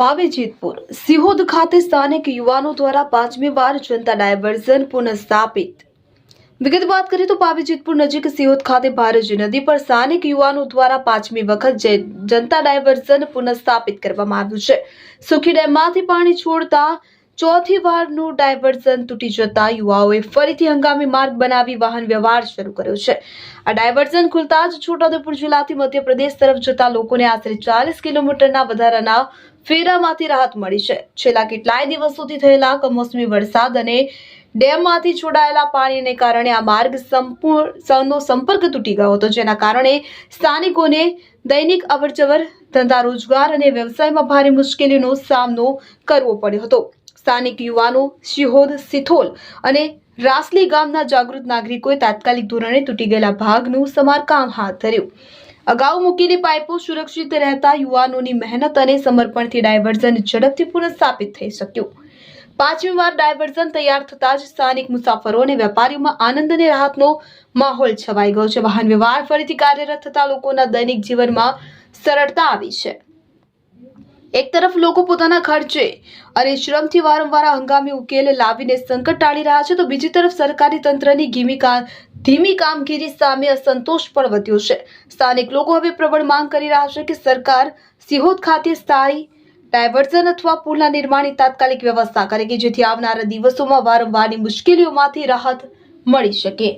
પાવીજીતપુર સિહોદ ખાતે સ્થાનિક યુવાનો દ્વારા પાંચમી વાર જનતા ડાયવર્ઝન પુનઃસ્થાપિત. વિગત વાત કરીએ તો પાવેજીતપુર નજીક સિહોદ ખાતે ભારજી નદી પર સ્થાનિક યુવાનો દ્વારા પાંચમી વખત જનતા ડાયવર્ઝન પુનઃસ્થાપિત કરવામાં આવ્યું છે. સુખી ડેમમાંથી પાણી છોડતા ચોથી વારનું ડાયવર્ઝન તૂટી જતા યુવાઓએ ફરીથી હંગામી માર્ગ બનાવી વાહન વ્યવહાર શરૂ કર્યો છે. આ ડાયવર્ઝન ખુલતા જ છોટાઉદેપુર જિલ્લાથી મધ્યપ્રદેશ તરફ જતા લોકોને આશરે ચાલીસ કિલોમીટરના વધારાના ફેરામાંથી રાહત મળી છે. છેલ્લા કેટલાય દિવસોથી થયેલા કમોસમી વરસાદ અને ડેમમાંથી છોડાયેલા પાણીને કારણે આ માર્ગ સંપૂર્ણનો સંપર્ક તૂટી ગયો હતો, જેના કારણે સ્થાનિકોને દૈનિક અવરજવર, ધંધા રોજગાર અને વ્યવસાયમાં ભારે મુશ્કેલીનો સામનો કરવો પડ્યો હતો. સ્થાનિક યુવાનો શિહોદ, સિથોલ અને રાસલી ગામના જાગૃત નાગરિકોએ તાત્કાલિક ધોરણે તૂટી ગયેલા ભાગનું સમારકામ હાથ ધર્યું. અગાઉ મૂકેલી પાઇપો સુરક્ષિત રહેતા યુવાનોની મહેનત અને સમર્પણથી ડાયવર્ઝન ઝડપથી પુનઃસ્થાપિત થઈ શક્યું. પાંચમી વાર ડાયવર્ઝન તૈયાર થતાં જ સ્થાનિક મુસાફરો અને વેપારીઓમાં આનંદ અને રાહતનો માહોલ છવાઈ ગયો છે. વાહન વ્યવહાર ફરીથી કાર્યરત થતા લોકોના દૈનિક જીવનમાં સરળતા આવી છે. એક તરફ લોકો પોતાના ખર્ચે અને શ્રમથી વારંવાર હંગામી ઉકેલ લાવીને સંકટ ટાળી રહ્યા છે, તો બીજી તરફ સરકારી તંત્રની ધીમી ધીમી કામગીરી સામે અસંતોષ પણ વધ્યો છે. સ્થાનિક લોકો હવે પ્રબળ માંગ કરી રહ્યા છે કે સરકાર સિહોદ ખાતે સ્થાયી ડાયવર્ઝન અથવા પુલના નિર્માણની તાત્કાલિક વ્યવસ્થા કરે કે જેથી આવનારા દિવસોમાં વારંવારની મુશ્કેલીઓમાંથી રાહત મળી શકે.